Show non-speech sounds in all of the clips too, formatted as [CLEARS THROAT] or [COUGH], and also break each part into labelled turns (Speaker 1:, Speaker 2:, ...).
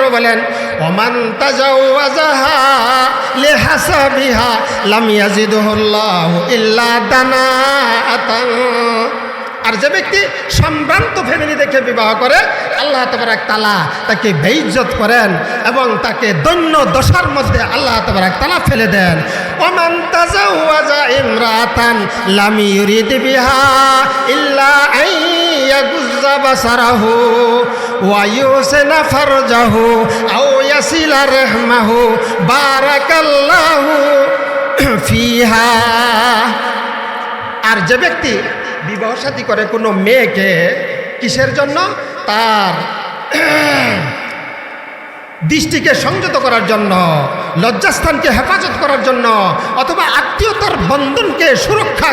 Speaker 1: আরও বলেন আর যে ব্যক্তি সম্ভ্রান্ত ফ্যামিলি দেখে বিবাহ করে, আল্লাহ তবরাক তালা তাকে বেইজ্জত করেন এবং তাকে দৈন্য দশার মধ্যে আল্লাহ তবরাক তালা ফেলে দেন। ওমান ইমরাতান লাম ইউরিদ ইল্লা ফিহা। আর যে ব্যক্তি বিবাহ সাথী করে কোনো মেয়েকে কিসের জন্য? তার দৃষ্টিকে সংযত করার জন্য, লজ্জাস্থানকে হেফাজত করার জন্য, অথবা আত্মীয়তার বন্ধনকে সুরক্ষা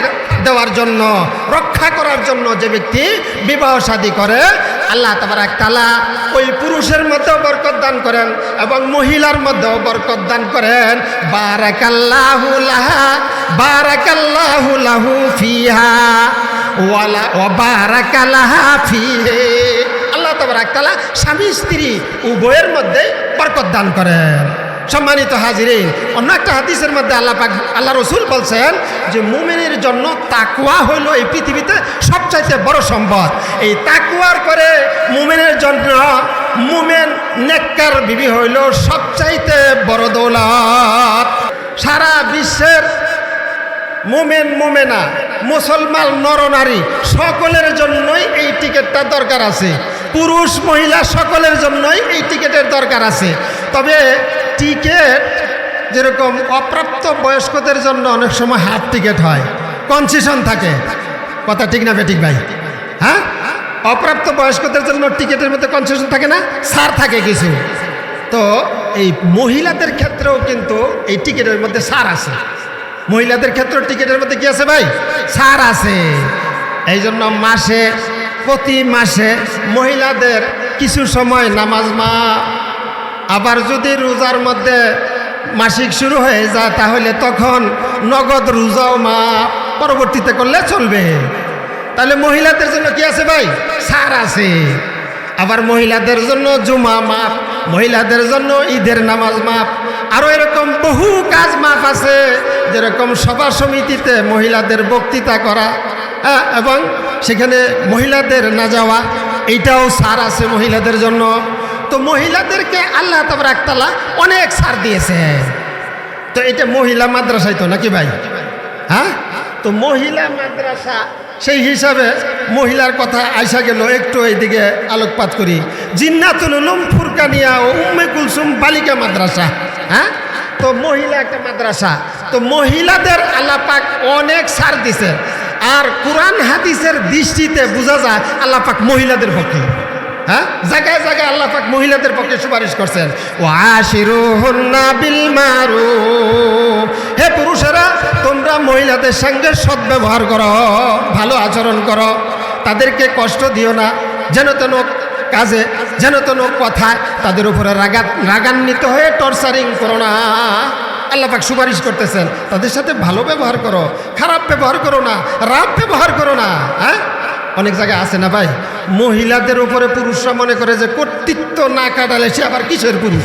Speaker 1: দেওয়ার জন্য, রক্ষা করার জন্য যে ব্যক্তি বিবাহ শাদী করে, আল্লাহ তাবার তালা ওই পুরুষের মধ্যেও বরকত দান করেন এবং মহিলার মধ্যেও বরকত দান করেন। বারাকাল্লাহু লাহা, বারাকাল্লাহু লাহু ওয়ালা তাবারাক তাআলা স্বামী স্ত্রী উভয়ের মধ্যে বরকত দান করেন। সম্মানিত হাজিরিন, অন্য একটা হাদিসের মধ্যে আল্লাহ পাক, আল্লাহ রসুল বলছেন যে মুমিনের জন্য তাকুয়া হইল এই পৃথিবীতে সবচাইতে বড় সম্পদ। এই তাকুয়ার পরে মুমিনের জন্য মুমেন নেককার বিবি হইল সবচাইতে বড় দৌলত। সারা বিশ্বের মোমেন, মোমেনা, মুসলমান, নরনারী সকলের জন্যই এই টিকিটটা দরকার আছে। পুরুষ, মহিলা সকলের জন্যই এই টিকিটের দরকার আছে। তবে টিকিট যেরকম অপ্রাপ্ত বয়স্কদের জন্য অনেক সময় হাফ টিকিট হয়। কনসেশন থাকে। কথা ঠিক না বেঠিক ভাই? হ্যাঁ? অপ্রাপ্ত বয়স্কদের জন্য টিকিটের মধ্যে কনসেশন থাকে না? সার থাকে কিছু। তো এই মহিলাদের ক্ষেত্রেও কিন্তু এই টিকিটের মধ্যে সার আছে। মহিলাদের ক্ষেত্রে টিকিটের মধ্যে কি আছে ভাই? সার আছে। এই জন্য মাসে, প্রতি মাসে মহিলাদের কিছু সময় নামাজ মা আবার যদি রোজার মধ্যে মাসিক শুরু হয়ে যায়, তাহলে তখন নগদ রোজাও মা পরবর্তীতে করলে চলবে। তাহলে মহিলাদের জন্য কি আছে ভাই? সার আছে। আবার মহিলাদের জন্য জুমা মাপ মহিলাদের জন্য ঈদের নামাজ মাপ আরও এরকম বহু কাজ মাপ আছে, যেরকম সভা সমিতিতে মহিলাদের বক্তৃতা করা হ্যাঁ এবং সেখানে মহিলাদের না যাওয়া, এইটাও সার আছে মহিলাদের জন্য। তো মহিলাদেরকে আল্লাহ তাবার একতলা অনেক সার দিয়েছে। তো এটা মহিলা মাদ্রাসায় তো নাকি ভাই? হ্যাঁ? তো মহিলা মাদ্রাসা, সেই হিসাবে মহিলার কথা আইসা গেল, একটু এইদিকে আলোকপাত করি। জিন্নাতুল উলুম ফুরকানিয়া ও উম্মে কুলসুম বালিকা মাদ্রাসা হ্যাঁ? তো মহিলা একটা মাদ্রাসা, তো মহিলাদের আল্লাপাক অনেক সার দিছে। আর কোরআন হাদিসের দৃষ্টিতে বোঝা যায় আল্লাপাক মহিলাদের পক্ষে। হ্যাঁ? জায়গায় জায়গায় আল্লাহ পাক মহিলাদের পক্ষে সুপারিশ করছেন। ও আশিরু বিল মারু হে পুরুষেরা, তোমরা মহিলাদের সঙ্গে সদ্ব্যবহার করো, ভালো আচরণ করো। তাদেরকে কষ্ট দিও না। যেন তেন কাজে, যেন তেন কথায় তাদের উপরে রাগা রাগান্বিত হয়ে টর্চারিং করো না। আল্লাহ পাক সুপারিশ করতেছেন, তাদের সাথে ভালো ব্যবহার করো। খারাপ ব্যবহার করো না। রাত ব্যবহার করো না হ্যাঁ? অনেক জায়গায় আছে না ভাই? মহিলাদের উপরে পুরুষরা মনে করে যে কর্তৃত্ব না কাটালে সে আবার কিসের পুরুষ?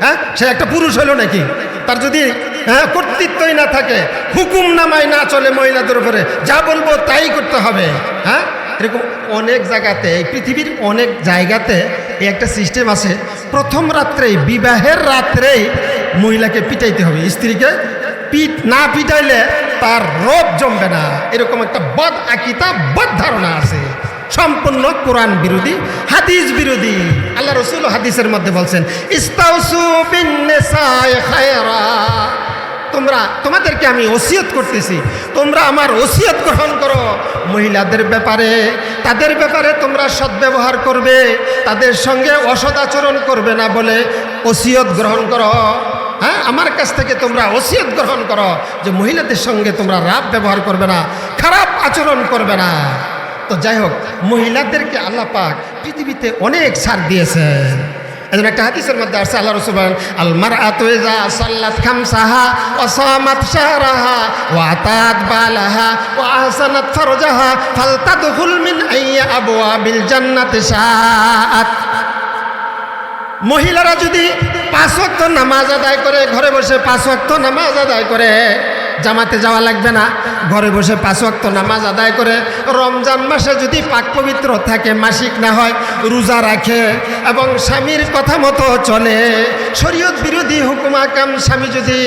Speaker 1: হ্যাঁ? সে একটা পুরুষ হলো নাকি? তার যদি হ্যাঁ কর্তৃত্বই না থাকে, হুকুম নামায় না চলে মহিলাদের উপরে, যা বলব তাই করতে হবে। হ্যাঁ? এরকম অনেক জায়গাতে, এই পৃথিবীর অনেক জায়গাতে এই একটা সিস্টেম আছে। প্রথম রাত্রেই, বিবাহের রাত্রেই মহিলাকে পিটাইতে হবে। স্ত্রীকে পিট না পিটাইলে তার রোগ জমবে না। এরকম একটা বদ আকিতা, বদ ধারণা আছে। সম্পূর্ণ কোরআন বিরোধী, হাদিস বিরোধী। আল্লাহ রসুল হাদিসের মধ্যে বলছেন তোমরা, তোমাদেরকে আমি ওসিয়ত করতেছি, তোমরা আমার ওসিয়ত গ্রহণ করো। মহিলাদের ব্যাপারে, তাদের ব্যাপারে তোমরা সদ্ব্যবহার করবে, তাদের সঙ্গে অসদাচরণ করবে না বলে ওসিয়ত গ্রহণ করো। হ্যাঁ আমার কাছ থেকে তোমরা ওসিয়ত গ্রহণ করো যে মহিলাদের সঙ্গে তোমরা রাব ব্যবহার করবে না, খারাপ আচরণ করবে না। তো যাই হোক, মহিলাদেরকে আল্লাহ পাক পৃথিবীতে অনেক ছাড় দিয়েছেন। এজন্য একটা হাদিসের মধ্যে আসছে, আল্লাহ রসুল বলেন আল মারআতু ইযা সাল্লাত খামসাহা ওয়া সামাত শাহরাহা ওয়া আতাত বালাহা ওয়া আহসানাত ফারজাহা ফালতাদখুল মিন আইয়ি আবওয়াবিল জান্নাতি শাআত। মহিলারা যদি পাঁচ ওয়াক্ত নামাজ আদায় করে, ঘরে বসে পাঁচ ওয়াক্ত নামাজ আদায় করে, জামাতে যাওয়া লাগবে না। ঘরে বসে পাঁচ ওয়াক্ত নামাজ আদায় করে, রমজান মাসে যদি পাক পবিত্র থাকে, মাসিক না হয়, রোজা রাখে এবং স্বামীর কথা মতো চলে, শরীয়ত বিরোধী হুকুম আকাম স্বামী যদি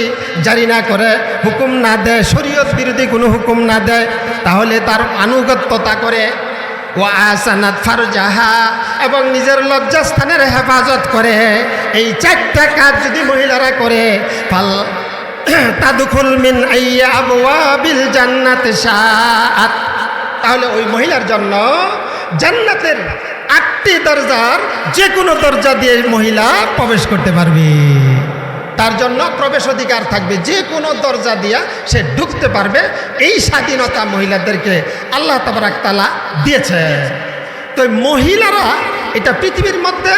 Speaker 1: জারি না করে, হুকুম না দেয়, শরীয়ত বিরোধী কোনো হুকুম না দেয়, তাহলে তার আনুগত্যতা করে ও আসানাত ফারজাহা, এবং নিজের লজ্জাস্থানের হেফাজত করে এই চারটা কাজ যদি মহিলারা করে, ফাল [CLEARS THROAT] তাদুখুল মিন আইয়া আবওয়াবিল জান্নাত শাআত। তাহলে ওই মহিলার জন্য জান্নাতের আটটি দরজার যে কোনো দরজা দিয়ে মহিলা প্রবেশ করতে পারবে। তার জন্য প্রবেশ অধিকার থাকবে। যে কোনো দরজা দিয়া সে ঢুকতে পারবে। এই স্বাধীনতা মহিলাদেরকে আল্লাহ তাবারাক তালা দিয়েছে। তো মহিলারা এটা পৃথিবীর মধ্যে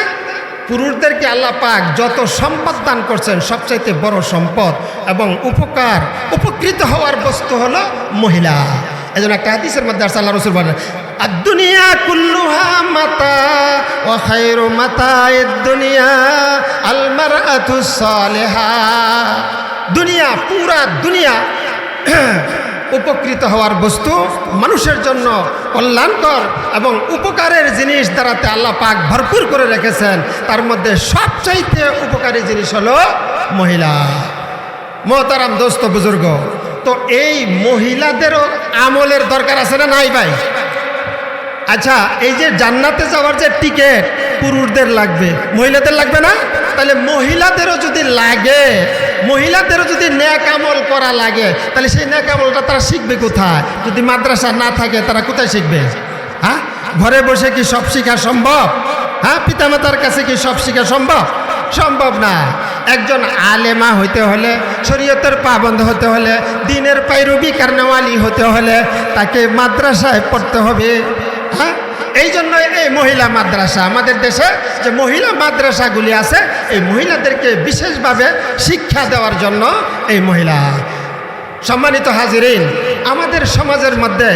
Speaker 1: পুরুষদেরকে আল্লাহ পাক যত সম্পদ দান করছেন, সবচাইতে বড় সম্পদ এবং উপকার, উপকৃত হওয়ার বস্তু হলো মহিলা। এই জন্য একটা হাদিসের মধ্যে আল্লাহ রসুল বলেন আর দুনিয়া কুল্লুহা মাতা ও খায়রু মাতা দুনিয়া আলমার আতু সালেহা। দুনিয়া, পুরা দুনিয়া [CLEARS THROAT] উপকৃত হওয়ার বস্তু মানুষের জন্য কল্যাণকর এবং উপকারের জিনিস দ্বারাতে আল্লাহ পাক ভরপুর করে রেখেছেন। তার মধ্যে সবচাইতে উপকারী জিনিস হলো মহিলা। মহতারাম দোস্ত বুজুর্গ, তো এই মহিলাদেরও আমলের দরকার আছে না নাই ভাই? আচ্ছা এই যে জান্নাতে যাওয়ার যে টিকিট পুরুষদের লাগবে, মহিলাদের লাগবে না? তাহলে মহিলাদেরও যদি লাগে, মহিলাদেরও যদি ন্যাক আমল করা লাগে, তাহলে সেই ন্যাক আমলটা তারা শিখবে কোথায়? যদি মাদ্রাসা না থাকে, তারা কোথায় শিখবে? হ্যাঁ? ঘরে বসে কি সব শেখা সম্ভব? হ্যাঁ? পিতামাতার কাছে কি সব শেখা সম্ভব? সম্ভব না। একজন আলেমা হইতে হলে, শরীয়তের পাবন্ধ হতে হলে, দিনের পাইরবি কারণওয়ালি হতে হলে, তাকে মাদ্রাসায় পড়তে হবে। হ্যাঁ? এই জন্য এই মহিলা মাদ্রাসা আমাদের দেশে যে মহিলা মাদ্রাসাগুলি আছে, এই মহিলাদেরকে বিশেষভাবে শিক্ষা দেওয়ার জন্য এই মহিলা। সম্মানিত হাজিরিন, আমাদের সমাজের মধ্যে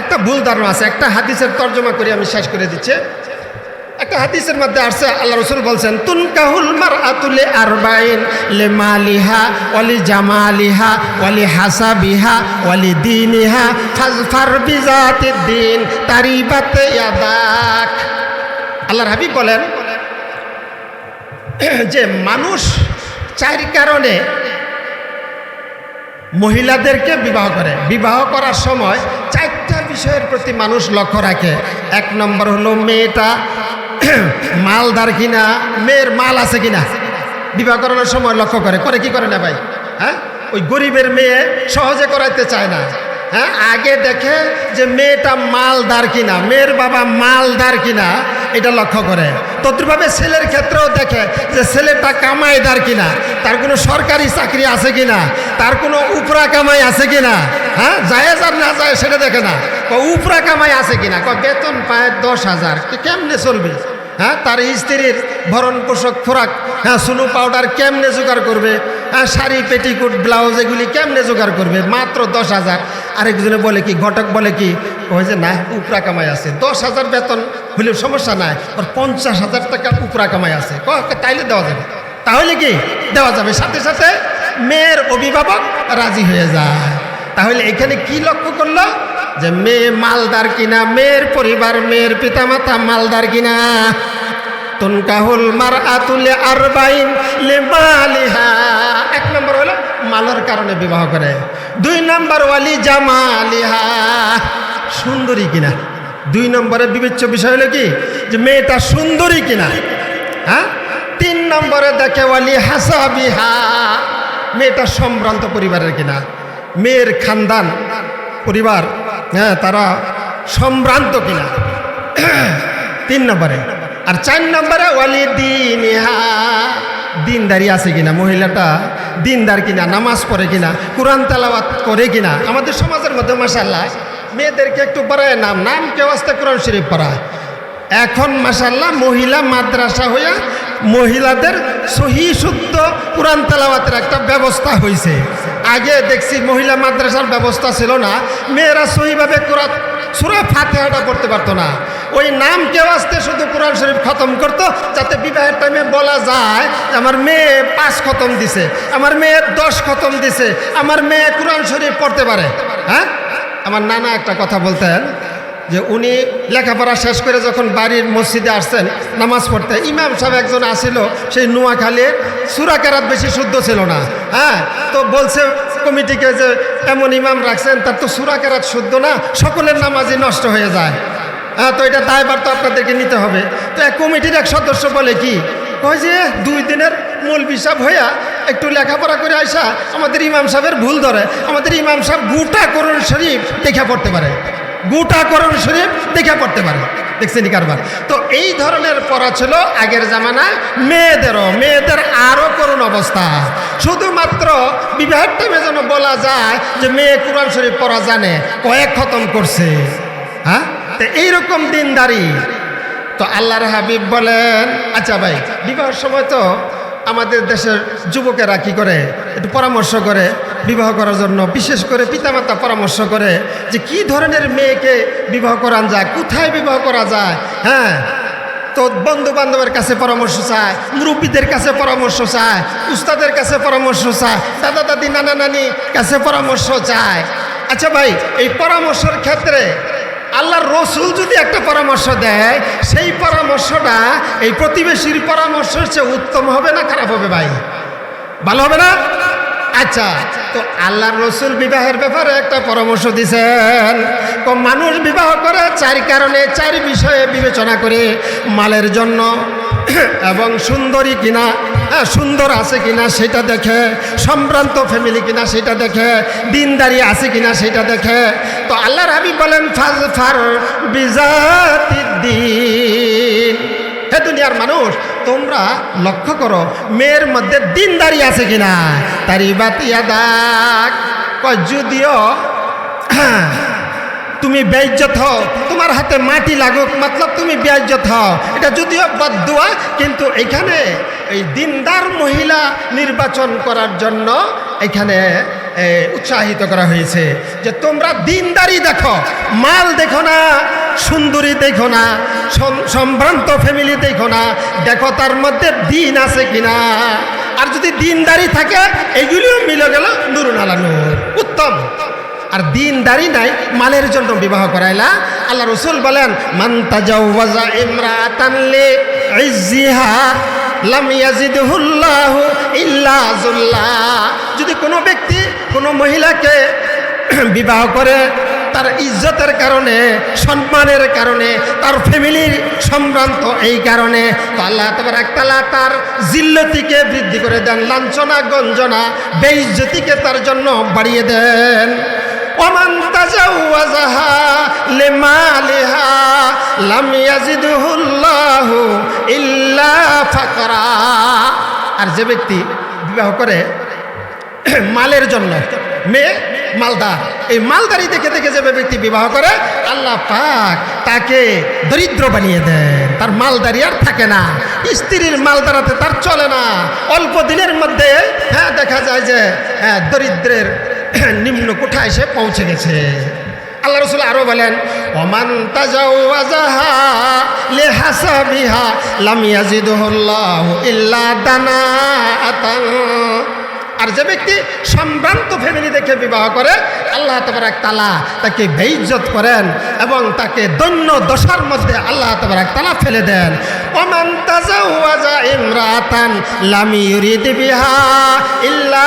Speaker 1: একটা ভুল ধারণা আছে, একটা হাদিসের তর্জমা করে আমি শেষ করে দিচ্ছি। একটা হাদিসের মধ্যে আসছে, আল্লাহ রসুল বলছেন, তুনকাহুল মার আতুলে আরবাইন লে মালিহা ওয়ালি জামালিহা ওয়ালি হাসাবিহা ওয়ালি দিনিহা ফাজফার বিজাতে দিন তারিবাতে ইয়াদাক। আল্লাহর হাবিব বলেন, যে মানুষ চার কারণে মহিলাদেরকে বিবাহ করে। বিবাহ করার সময় চারটা বিষয়ের প্রতি মানুষ লক্ষ্য রাখে। এক নম্বর হলো মেয়েটা [COUGHS] মালদার কিনা, মেয়ের মাল আছে কিনা? বিবাহ করানোর সময় লক্ষ্য করে। করে কি করে না ভাই? হ্যাঁ? ওই গরিবের মেয়ে সহজে করাইতে চায় না। হ্যাঁ আগে দেখে যে মেয়েটা মালদার কিনা, মেয়ের বাবা মালদার কিনা, এটা লক্ষ্য করে। তদ্রুপভাবে ছেলের ক্ষেত্রেও দেখে যে ছেলেটা কামাইদার কিনা, তার কোনো সরকারি চাকরি আছে কিনা, তার কোনো উপরা কামাই আছে কিনা হ্যাঁ জায়েজ আর না যায় সেটা দেখে না। উপরা কামাই আছে কিনা? বেতন পায় দশ হাজার কেমনে চলবে? হ্যাঁ তার স্ত্রীর ভরণ পোষক খোরাক হ্যাঁ সুনু পাউডার কেমনে জোগাড় করবে? হ্যাঁ শাড়ি, পেটিকুট, ব্লাউজ, এগুলি কেমনে জোগাড় করবে? মাত্র দশ হাজার। আরেকজনে বলে কি, ঘটক বলে কি ওই যে, না, উপরা কামাই আছে। দশ হাজার বেতন হলেও সমস্যা নাই, ওর পঞ্চাশ হাজার টাকা উপরা কামাই আছে। তাইলে দেওয়া যাবে। তাহলে কি, দেওয়া যাবে। সাথে সাথে মেয়ের অভিভাবক রাজি হয়ে যায়। তাহলে এখানে কি লক্ষ্য করল? যে মেয়ে মালদার কিনা, মেয়ের পরিবার, মেয়ের পিতামাতা মালদার কিনা। তুনকাহুল মার আতুলে আর বাইন লে মালিহা এক নম্বর হলো মালের কারণে বিবাহ করে। দুই নম্বর ওয়ালি জামালিহা। সুন্দরী কিনা? দুই নম্বরে বিবেচ্য বিষয় হলো কি? যে মেয়েটা সুন্দরী কিনা? হ্যাঁ? তিন নম্বরে দেখে ওয়ালি হাসাবিহা। মেয়েটা সম্ভ্রান্ত পরিবারের কিনা? মেয়ের খানদান পরিবার হ্যাঁ তারা সম্ভ্রান্ত কিনা? তিন নম্বরে আর চার নম্বরে ওয়ালি দিন দিনদারি আছে কিনা মহিলাটা? দিনদার কিনা, নামাজ পড়ে কিনা, কোরআন তেলাওয়াত করে কিনা? আমাদের সমাজের মধ্যে মাসাল্লাহ মেয়েদেরকে একটু পড়ায় নাম। নাম কেউ আসতে কোরআন শরীফ পড়ায়। এখন মাসাল্লাহ মহিলা মাদ্রাসা হইয়া মহিলাদের সহি শুদ্ধ কোরআন তেলাওয়াতের একটা ব্যবস্থা হয়েছে আগে দেখছি মহিলা মাদ্রাসার ব্যবস্থা ছিল না। মেয়েরা সহিভাবে কোরআন, সুরা ফাতেহাটা পড়তে পারতো না। ওই নাম কেউ আসতে শুধু কোরআন শরীফ খতম করতো, যাতে বিবাহের টাইমে বলা যায়, আমার মেয়ে পাঁচ খতম দিছে, আমার মেয়ে দশ খতম দিছে, আমার মেয়ে কোরআন শরীফ পড়তে পারে। হ্যাঁ? আমার নানা একটা কথা বলতেন, যে উনি লেখাপড়া শেষ করে যখন বাড়ির মসজিদে আসছেন, নামাজ পড়তে, ইমাম সাহেব একজন আসিল, সেই নোয়াখালীর সুরাকারাত বেশি শুদ্ধ ছিল না। হ্যাঁ? তো বলছে কমিটিকে যে, এমন ইমাম রাখছেন, তার তো সুরাকারাত শুদ্ধ না, সকলের নামাজই নষ্ট হয়ে যায়। হ্যাঁ তো এটা দায়বার তো আপনাদেরকে নিতে হবে। তো এক কমিটির এক সদস্য বলে কি, কয় যে, দুই দিনের মূল বিষাব হইয়া একটু লেখাপড়া করে আসা আমাদের ইমাম সাহেবের ভুল ধরে। আমাদের ইমাম সাহেব গোটা করুন শরীফ দেখা পড়তে পারে। গোটা করুন শরীফ দেখা পড়তে পারে। দেখছেন কারবার? তো এই ধরনের পড়া ছিল আগের জামানায় মেয়েদেরও। মেয়েদের আরও করুণ অবস্থা। শুধুমাত্র বিবাহের টাইমে যেন বলা যায় যে মেয়ে কোরআন শরীফ পড়া জানে, কয়েক খতম করছে। হ্যাঁ? তো এইরকম দিনদারি। তো আল্লাহর হাবিব বলেন আচ্ছা ভাই, বিবাহের সময় তো আমাদের দেশের যুবকেরা কি করে? একটু পরামর্শ করে বিবাহ করার জন্য। বিশেষ করে পিতামাতা পরামর্শ করে যে কি ধরনের মেয়েকে বিবাহ করান যায়, কোথায় বিবাহ করা যায়? হ্যাঁ তো বন্ধু বান্ধবের কাছে পরামর্শ চায়, মুরব্বীদের কাছে পরামর্শ চায়, উস্তাদের কাছে পরামর্শ চায় দাদা দাদি নানা নানি কাছে পরামর্শ চায়। আচ্ছা ভাই, এই পরামর্শের ক্ষেত্রে আল্লাহর রসুল যদি একটা পরামর্শ দেয়, সেই পরামর্শটা এই প্রতিবেশীর পরামর্শের চেয়ে উত্তম হবে না খারাপ হবে ভাই? ভালো হবে না? আচ্ছা তো আল্লাহর রসুল বিবাহের ব্যাপারে একটা পরামর্শ দিছেন। তো মানুষ বিবাহ করে চার কারণে, চার বিষয়ে বিবেচনা করে মালের জন্য এবং সুন্দরী কিনা সুন্দর আছে কিনা সেটা দেখে, সম্ভ্রান্ত ফ্যামিলি কিনা সেটা দেখে, দিনদারি আছে কিনা সেটা দেখে। তো আল্লাহর হাবিব বলেন, ফাজ ফার বিজাতিদ্দিন হে দুনিয়ার মানুষ, তোমরা লক্ষ্য করো, মেয়ের মধ্যে দিনদারি আছে কিনা? তারি বাতিয়া দাগ যদিও তুমি বেইজ্জত হও, তোমার হাতে মাটি লাগুক, মতলব তুমি বেইজ্জত হও। এটা যদিও বদুয়া কিন্তু এখানে এই দিনদার মহিলা নির্বাচন করার জন্য এখানে উৎসাহিত করা হয়েছে যে তোমরা দিনদারি দেখো, মাল দেখো না, সুন্দরী দেখো না, সম- সম্ভ্রান্ত ফ্যামিলি দেখো না, দেখো তার মধ্যে দিন আছে কিনা। আর যদি দিনদারি থাকে, এগুলিও মিলে গেল নুরুন আলা নূর উত্তম। আর দিন দিনদারি নাই, মালের জন্য বিবাহ করাইলা। আল্লাহ রসুল বলেন মান্তাজাওয়াজা ইমরাতানলি ইজ্জিহা লাম ইয়াজিদহুল্লাহু ইল্লা যদি কোনো ব্যক্তি কোনো মহিলাকে [CLEARS THROAT] বিবাহ করে, তার ইজ্জতের কারণে, সম্মানের কারণে, তার ফ্যামিলির সম্ভ্রান্ত এই কারণে, তো আল্লাহ তোমার একতলা তার জিল্লতিকে বৃদ্ধি করে দেন, লাঞ্ছনা, গঞ্জনা, বেইজ্জতিকে তার জন্য বাড়িয়ে দেন। ওমান তাজাওয়াজাহা লিমালিহা লাম ইয়াজিদহুল্লাহু ইল্লা ফাকরা আর যে ব্যক্তি বিবাহ করে মালের জন্য, মেয়ে, মালদার, এই মালদারি দেখে দেখে যে ব্যক্তি বিবাহ করে, আল্লাহ পাক তাকে দরিদ্র বানিয়ে দেন। তার মালদারি আর থাকে না। স্ত্রীর মালদারাতে তার চলে না। অল্প দিনের মধ্যে হ্যাঁ দেখা যায় যে হ্যাঁ দরিদ্রের [CLEARS THROAT] নিম্ন কোঠায় এসে পৌঁছে গেছে। আল্লাহ রসুল আরও বলেন ইল্লা দানাআতান। আর যে ব্যক্তি সম্ভ্রান্ত ফ্যামিলি দেখে বিবাহ করে, আল্লাহ তবরাক তালা তাকে বেইজ্জত করেন এবং তাকে দৈন্য দশার মধ্যে আল্লাহ তবরাক তালা ফেলে দেন। ওমান তাজাওয়াজা ইমরাতান লাম ইউরিদ বিহা ইল্লা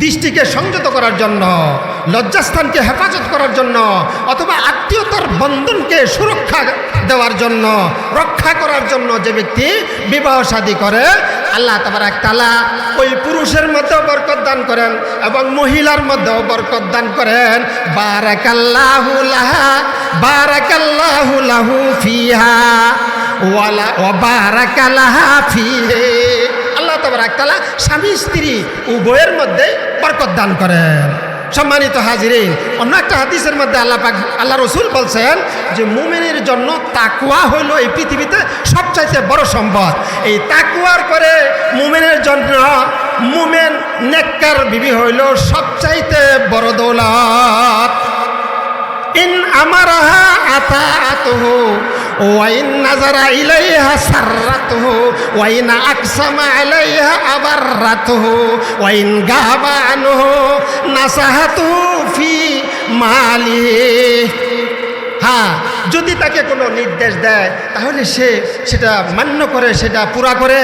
Speaker 1: দৃষ্টিকে সংযত করার জন্য, লজ্জাস্থানকে হেফাজত করার জন্য, অথবা আত্মীয়তার বন্ধনকে সুরক্ষা দেওয়ার জন্য, রক্ষা করার জন্য যে ব্যক্তি বিবাহ শাদী করে, আল্লাহ তাবার এক তালা ওই পুরুষের মধ্যেও বরকত দান করেন এবং মহিলার মধ্যেও বরকত দান করেন। বারাকাল্লাহু লাহা, বারাকাল্লাহু লাহু ফিহা, ওয়ালা, ওবারাকালাহা ফিহে। আল্লাহ তাবারাক তাআলা স্বামী স্ত্রী উভয়ের মধ্যে বরকত দান করেন। সম্মানিত হাজিরিন, অন্য একটা হাদিসের মধ্যে আল্লাহ পাক, আল্লাহ রসুল বলছেন যে মুমেনের জন্য তাকুয়া হইল এই পৃথিবীতে সবচাইতে বড় সম্পদ। এই তাকুয়ার করে মুমেনের জন্য মুমেন নেককার বিবি হইল সবচাইতে বড় দৌলত। ইন আমারাহা আতাআতুহু ওয়াইন নাজারা ইলাইহা সাররাতুহু ওয়াইন আকসামা আলাইহা আবাররাতুহু ওয়াইন গাবা আনহু নাসাহাতুহু ফি মালিহি। হ্যাঁ যদি তাকে কোনো নির্দেশ দেয়, তাহলে সে সেটা মান্য করে, সেটা পুরা করে।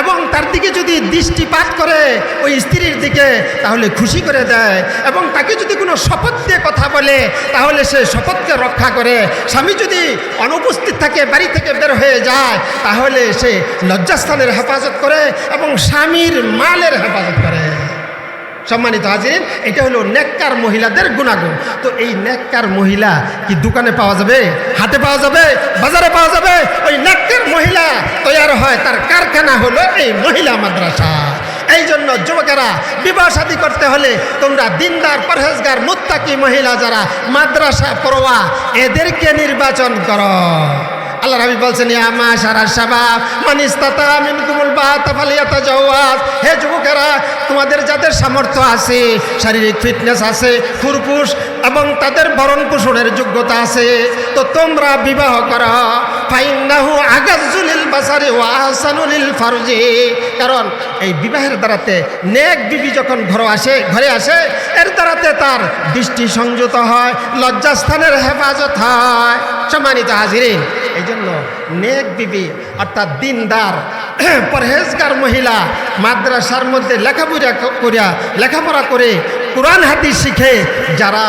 Speaker 1: এবং তার দিকে যদি দৃষ্টিপাত করে, ওই স্ত্রীর দিকে তাহলে খুশি করে দেয়। এবং তাকে যদি কোনো শপথ দিয়ে কথা বলে, তাহলে সে শপথকে রক্ষা করে। স্বামী যদি অনুপস্থিত থাকে, বাড়ি থেকে বের হয়ে যায়, তাহলে সে লজ্জাস্থানের হেফাজত করে এবং স্বামীর মালের হেফাজত করে। সম্মানিত হাজির, এটা হলো নেককার মহিলাদের গুণাগুণ। তো এই নেককার মহিলা কি দোকানে পাওয়া যাবে? হাটে পাওয়া যাবে? বাজারে পাওয়া যাবে? ওই নেককার মহিলা তৈরি হয়, তার কারখানা হলো এই মহিলা মাদ্রাসা। এই জন্য যুবকেরা, বিবাহ শাদী করতে হলে তোমরা দিনদার, পরহেজগার, মুত্তাকি মহিলা যারা মাদ্রাসা পড়োয়া, এদেরকে নির্বাচন করো। আল্লাহ রাবি বলছেন, ইয়া মা সারা শাবাব মানিস্তাতা মিনকুমুল বাত ফালিয়াতা জাওয়াজ হে যুবকেরা, তোমাদের যাদের সামর্থ্য আছে, শারীরিক ফিটনেস আছে ফুরপুস এবং তাদের ভরণ পোষণের যোগ্যতা আছে, তো তোমরা বিবাহ করো। ফাইন্নাহু আগাজুলিল বাসারি ওয়া আহসানুলিল ফারজি। কারণ এই বিবাহের দ্বারাতে নেক বিবি যখন ঘর আসে, ঘরে আসে, এর দ্বারাতে তার দৃষ্টি সংযত হয়, লজ্জাস্থানের হেফাজত হয়। সম্মানিত হাজিরিন এই জন্য নেক বিবি, অর্থাৎ দিনদার, [CLEARS THROAT] পরহেজগার মহিলা, মাদ্রাসার মধ্যে লেখাপড়া করিয়া, লেখাপড়া করে কোরআন, হাদিস শিখে যারা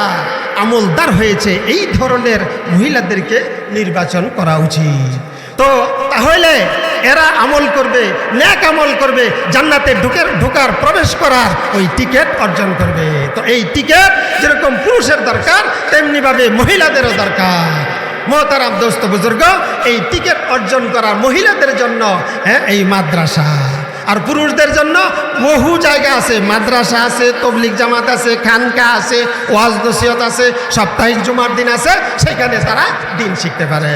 Speaker 1: আমলদার হয়েছে, এই ধরনের মহিলাদেরকে নির্বাচন করা উচিত। তো তাহলে এরা আমল করবে ন্যাক আমল করবে, জান্নাতে ঢুকের ঢোকার, প্রবেশ করার ওই টিকিট অর্জন করবে। তো এই টিকিট যেরকম পুরুষের দরকার, তেমনিভাবে মহিলাদেরও দরকার। মহতারাম দোস্ত বুজুর্গ, এই টিকিট অর্জন করা মহিলাদের জন্য হ্যাঁ এই মাদ্রাসা। আর পুরুষদের জন্য বহু জায়গা আছে, মাদ্রাসা আছে তবলিক জামাত আছে, খানকা আছে, ওয়াজ নসিহত আছে, সাপ্তাহিক জুমার দিন আছে, সেখানে তারা দিন শিখতে পারে।